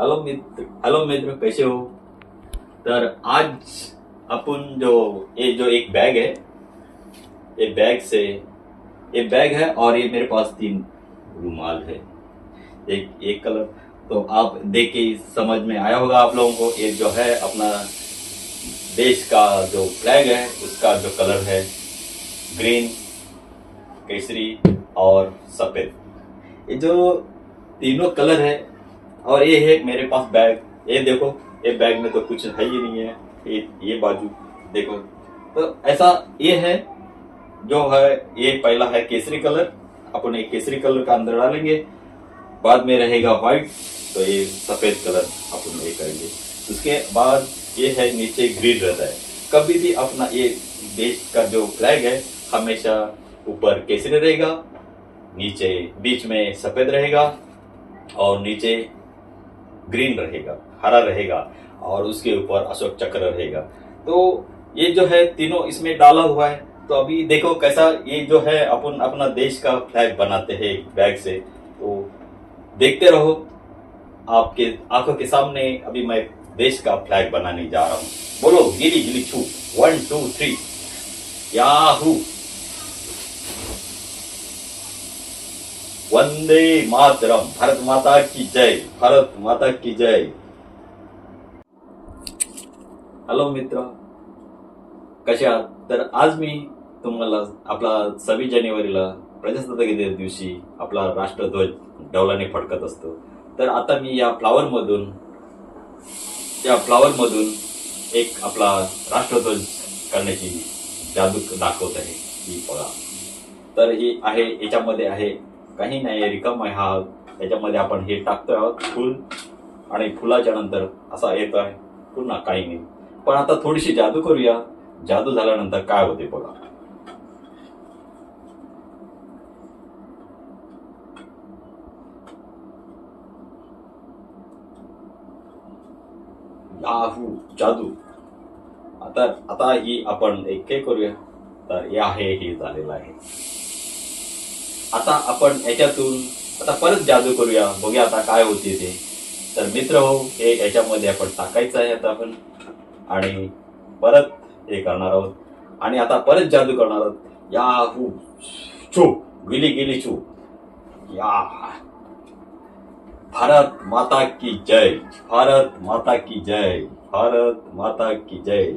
Hello मित्र hello मित्र, कैसे हो? तर आज अपन जो, ये जो एक बैग है, ये बैग से, ये बैग है और ये मेरे पास तीन रुमाल है। एक एक कलर। तो आप देख के समझ में आया होगा आप लोगों को, ये जो है अपना देश का जो फ्लैग है, उसका जो कलर है ग्रीन, केसरी और सफ़ेद। ये जो तीनों कलर है और ये है मेरे पास बैग। ये देखो, ये बैग में तो कुछ है ही नहीं है। ये ये बाजू, देखो। तो ऐसा ये है, जो है, ये पहला है केसरी कलर। अपन केसरी कलर का अंदर डालेंगे। बाद में रहेगा व्हाइट तो ये सफ़ेद कलर अपन ये करेंगे। उसके बाद ये है नीचे ग्रीन रहता है। कभी भी अपना ये देश का जो फ्लैग है, हमेशा ऊपर केसरी रहेगा, नीचे बीच में सफ़ेद रहेगा, और नीचे ग्रीन रहेगा, हरा रहेगा और उसके ऊपर अशोक चक्र रहेगा। तो ये जो है तीनों इसमें डाला हुआ है। तो अभी देखो कैसा ये जो है अपन, अपना देश का फ्लैग बनाते हैं बैग से। तो देखते रहो, आपके, आँखों के सामने अभी मैं देश का फ्लैग बनाने जा रहा हूँ। बोलो गिली गिली छू। वन टू थ्री याहू वंदे मातरम। भारत माता की जय। भारत माता की जय। हॅलो मित्र कशा आहात? तर आज मी तुम्हाला आपला सव्वीस जानेवारीला प्रजासत्ताक दिवशी आपला राष्ट्रध्वज डौलाने फडकत असतो. तर आता मी या फ्लावर मधून या फ्लावर मधून एक आपला राष्ट्रध्वज करण्याची जादू दाखवत आहे. ही बघा. तर ही आहे याच्यामध्ये आहे काही नाही रिकाम आहे हा. याच्यामध्ये आपण हे टाकतोय आहोत फुल. आणि फुलाच्या नंतर असा येत आहे. पुन्हा काही नाही. पण आता थोडीशी जादू करूया. जादू झाल्यानंतर काय होते बघा. याहू जादू. आता आता ही आपण एक हे करूया. तर हे आहे हे झालेलं आहे. आता आपण याच्यातून आता परत जादू करूया. बघूया आता काय होते ते. तर मित्र हो हे याच्यामध्ये आपण टाकायचं आहे आता आपण. आणि परत हे करणार आहोत. आणि आता परत जादू करणार आहोत. या हू छू गिली गिली छू. या. भारत माता की जय. भारत माता की जय. भारत माता की जय.